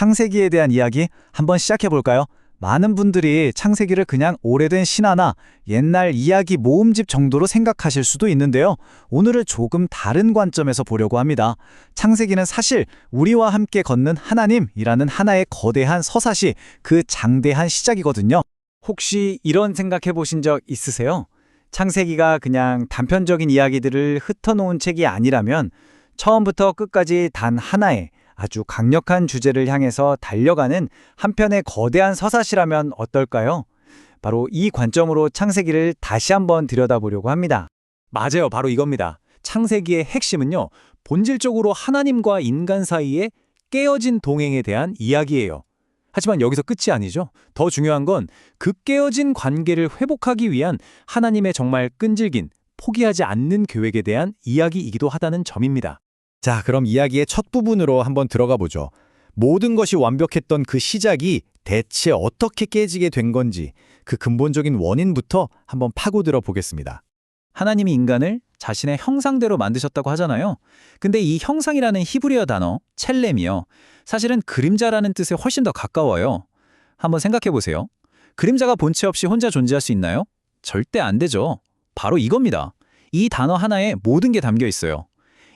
창세기에 대한 이야기 한번 시작해 볼까요? 많은 분들이 창세기를 그냥 오래된 신화나 옛날 이야기 모음집 정도로 생각하실 수도 있는데요. 오늘은 조금 다른 관점에서 보려고 합니다. 창세기는 사실 우리와 함께 걷는 하나님이라는 하나의 거대한 서사시, 그 장대한 시작이거든요. 혹시 이런 생각해 보신 적 있으세요? 창세기가 그냥 단편적인 이야기들을 흩어놓은 책이 아니라면 처음부터 끝까지 단 하나의 아주 강력한 주제를 향해서 달려가는 한편의 거대한 서사시라면 어떨까요? 바로 이 관점으로 창세기를 다시 한번 들여다보려고 합니다. 맞아요. 바로 이겁니다. 창세기의 핵심은요. 본질적으로 하나님과 인간 사이의 깨어진 동행에 대한 이야기예요. 하지만 여기서 끝이 아니죠. 더 중요한 건 그 깨어진 관계를 회복하기 위한 하나님의 정말 끈질긴 포기하지 않는 계획에 대한 이야기이기도 하다는 점입니다. 자, 그럼 이야기의 첫 부분으로 한번 들어가 보죠. 모든 것이 완벽했던 그 시작이 대체 어떻게 깨지게 된 건지 그 근본적인 원인부터 한번 파고들어 보겠습니다. 하나님이 인간을 자신의 형상대로 만드셨다고 하잖아요. 근데 이 형상이라는 히브리어 단어 첼렘이요. 사실은 그림자라는 뜻에 훨씬 더 가까워요. 한번 생각해 보세요. 그림자가 본체 없이 혼자 존재할 수 있나요? 절대 안 되죠. 바로 이겁니다. 이 단어 하나에 모든 게 담겨 있어요.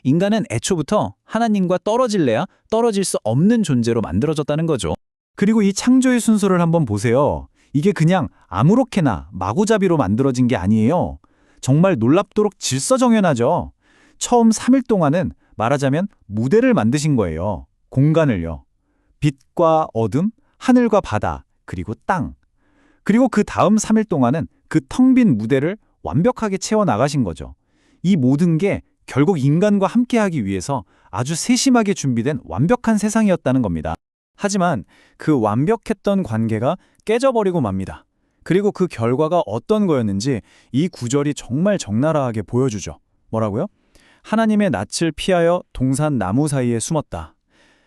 인간은 애초부터 하나님과 떨어질래야 떨어질 수 없는 존재로 만들어졌다는 거죠. 그리고 이 창조의 순서를 한번 보세요. 이게 그냥 아무렇게나 마구잡이로 만들어진 게 아니에요. 정말 놀랍도록 질서정연하죠. 처음 3일 동안은 말하자면 무대를 만드신 거예요. 공간을요. 빛과 어둠, 하늘과 바다, 그리고 땅. 그리고 그 다음 3일 동안은 그 텅 빈 무대를 완벽하게 채워 나가신 거죠. 이 모든 게 결국 인간과 함께하기 위해서 아주 세심하게 준비된 완벽한 세상이었다는 겁니다. 하지만 그 완벽했던 관계가 깨져버리고 맙니다. 그리고 그 결과가 어떤 거였는지 이 구절이 정말 적나라하게 보여주죠. 뭐라고요? 하나님의 낯을 피하여 동산 나무 사이에 숨었다.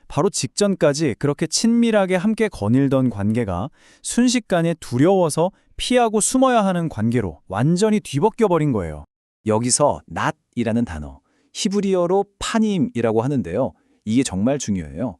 바로 직전까지 그렇게 친밀하게 함께 거닐던 관계가 순식간에 두려워서 피하고 숨어야 하는 관계로 완전히 뒤바뀌어 버린 거예요. 여기서 낫이라는 단어, 히브리어로 파님이라고 하는데요. 이게 정말 중요해요.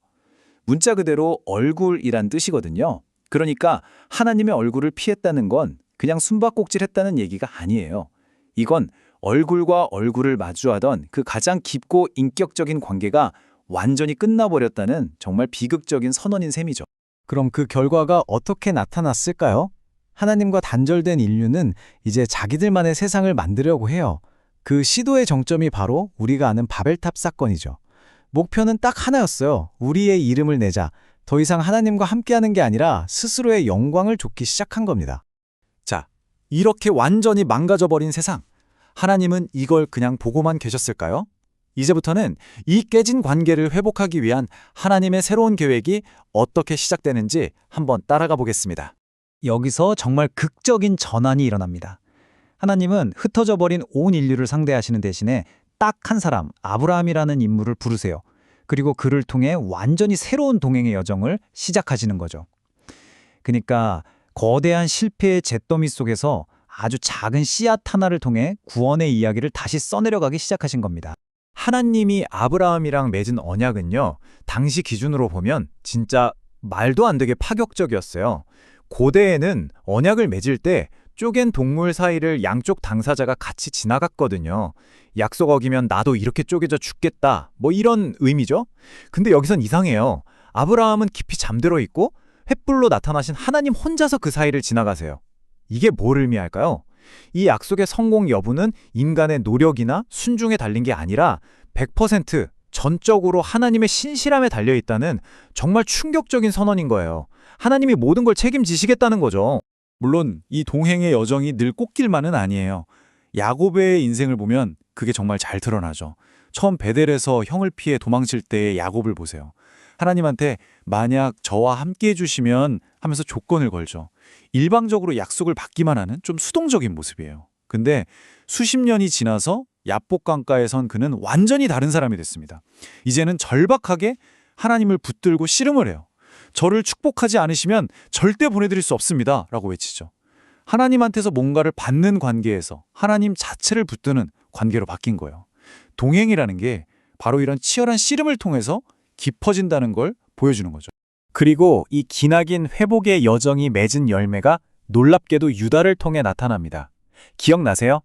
문자 그대로 얼굴이란 뜻이거든요. 그러니까 하나님의 얼굴을 피했다는 건 그냥 숨바꼭질했다는 얘기가 아니에요. 이건 얼굴과 얼굴을 마주하던 그 가장 깊고 인격적인 관계가 완전히 끝나버렸다는 정말 비극적인 선언인 셈이죠. 그럼 그 결과가 어떻게 나타났을까요? 하나님과 단절된 인류는 이제 자기들만의 세상을 만들려고 해요. 그 시도의 정점이 바로 우리가 아는 바벨탑 사건이죠. 목표는 딱 하나였어요. 우리의 이름을 내자. 더 이상 하나님과 함께하는 게 아니라 스스로의 영광을 쫓기 시작한 겁니다. 자, 이렇게 완전히 망가져버린 세상. 하나님은 이걸 그냥 보고만 계셨을까요? 이제부터는 이 깨진 관계를 회복하기 위한 하나님의 새로운 계획이 어떻게 시작되는지 한번 따라가 보겠습니다. 여기서 정말 극적인 전환이 일어납니다. 하나님은 흩어져 버린 온 인류를 상대하시는 대신에 딱 한 사람, 아브라함이라는 인물을 부르세요. 그리고 그를 통해 완전히 새로운 동행의 여정을 시작하시는 거죠. 그러니까 거대한 실패의 잿더미 속에서 아주 작은 씨앗 하나를 통해 구원의 이야기를 다시 써내려가기 시작하신 겁니다. 하나님이 아브라함이랑 맺은 언약은요, 당시 기준으로 보면 진짜 말도 안 되게 파격적이었어요. 고대에는 언약을 맺을 때 쪼갠 동물 사이를 양쪽 당사자가 같이 지나갔거든요. 약속 어기면 나도 이렇게 쪼개져 죽겠다. 뭐 이런 의미죠. 근데 여기선 이상해요. 아브라함은 깊이 잠들어 있고 횃불로 나타나신 하나님 혼자서 그 사이를 지나가세요. 이게 뭘 의미할까요? 이 약속의 성공 여부는 인간의 노력이나 순중에 달린 게 아니라 100% 전적으로 하나님의 신실함에 달려 있다는 정말 충격적인 선언인 거예요. 하나님이 모든 걸 책임지시겠다는 거죠. 물론 이 동행의 여정이 늘 꽃길만은 아니에요. 야곱의 인생을 보면 그게 정말 잘 드러나죠. 처음 베델에서 형을 피해 도망칠 때의 야곱을 보세요. 하나님한테 만약 저와 함께 해주시면 하면서 조건을 걸죠. 일방적으로 약속을 받기만 하는 좀 수동적인 모습이에요. 근데 수십 년이 지나서 야복강가에선 그는 완전히 다른 사람이 됐습니다. 이제는 절박하게 하나님을 붙들고 씨름을 해요. 저를 축복하지 않으시면 절대 보내드릴 수 없습니다. 라고 외치죠. 하나님한테서 뭔가를 받는 관계에서 하나님 자체를 붙드는 관계로 바뀐 거예요. 동행이라는 게 바로 이런 치열한 씨름을 통해서 깊어진다는 걸 보여주는 거죠. 그리고 이 기나긴 회복의 여정이 맺은 열매가 놀랍게도 유다를 통해 나타납니다. 기억나세요?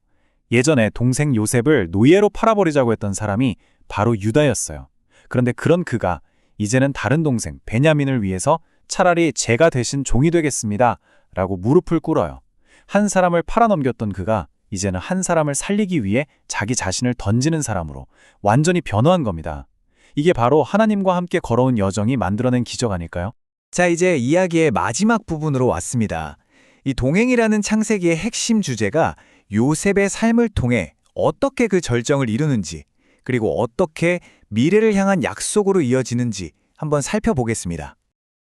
예전에 동생 요셉을 노예로 팔아버리자고 했던 사람이 바로 유다였어요. 그런데 그런 그가 이제는 다른 동생 베냐민을 위해서 차라리 제가 대신 종이 되겠습니다. 라고 무릎을 꿇어요. 한 사람을 팔아넘겼던 그가 이제는 한 사람을 살리기 위해 자기 자신을 던지는 사람으로 완전히 변화한 겁니다. 이게 바로 하나님과 함께 걸어온 여정이 만들어낸 기적 아닐까요? 자, 이제 이야기의 마지막 부분으로 왔습니다. 이 동행이라는 창세기의 핵심 주제가 요셉의 삶을 통해 어떻게 그 절정을 이루는지, 그리고 어떻게 미래를 향한 약속으로 이어지는지 한번 살펴보겠습니다.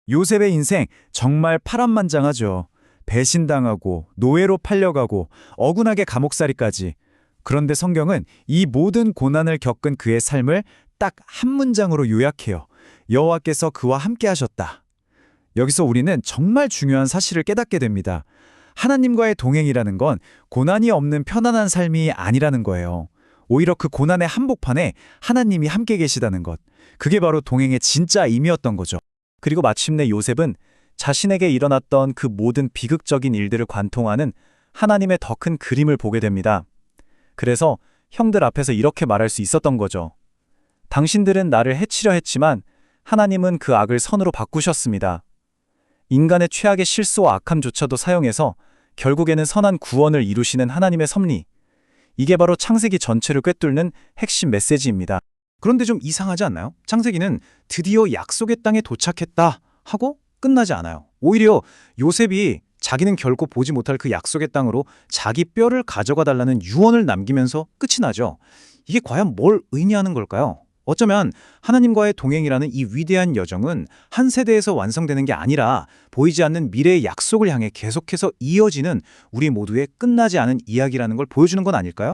요셉의 인생 정말 파란만장하죠. 배신당하고 노예로 팔려가고 억울하게 감옥살이까지. 그런데 성경은 이 모든 고난을 겪은 그의 삶을 딱 한 문장으로 요약해요. 여호와께서 그와 함께 하셨다. 여기서 우리는 정말 중요한 사실을 깨닫게 됩니다. 하나님과의 동행이라는 건 고난이 없는 편안한 삶이 아니라는 거예요. 오히려 그 고난의 한복판에 하나님이 함께 계시다는 것. 그게 바로 동행의 진짜 의미였던 거죠. 그리고 마침내 요셉은 자신에게 일어났던 그 모든 비극적인 일들을 관통하는 하나님의 더 큰 그림을 보게 됩니다. 그래서 형들 앞에서 이렇게 말할 수 있었던 거죠. 당신들은 나를 해치려 했지만 하나님은 그 악을 선으로 바꾸셨습니다. 인간의 최악의 실수와 악함조차도 사용해서 결국에는 선한 구원을 이루시는 하나님의 섭리. 이게 바로 창세기 전체를 꿰뚫는 핵심 메시지입니다. 그런데 좀 이상하지 않나요? 창세기는 드디어 약속의 땅에 도착했다 하고 끝나지 않아요. 오히려 요셉이 자기는 결코 보지 못할 그 약속의 땅으로 자기 뼈를 가져가 달라는 유언을 남기면서 끝이 나죠. 이게 과연 뭘 의미하는 걸까요? 어쩌면 하나님과의 동행이라는 이 위대한 여정은 한 세대에서 완성되는 게 아니라 보이지 않는 미래의 약속을 향해 계속해서 이어지는 우리 모두의 끝나지 않은 이야기라는 걸 보여주는 건 아닐까요?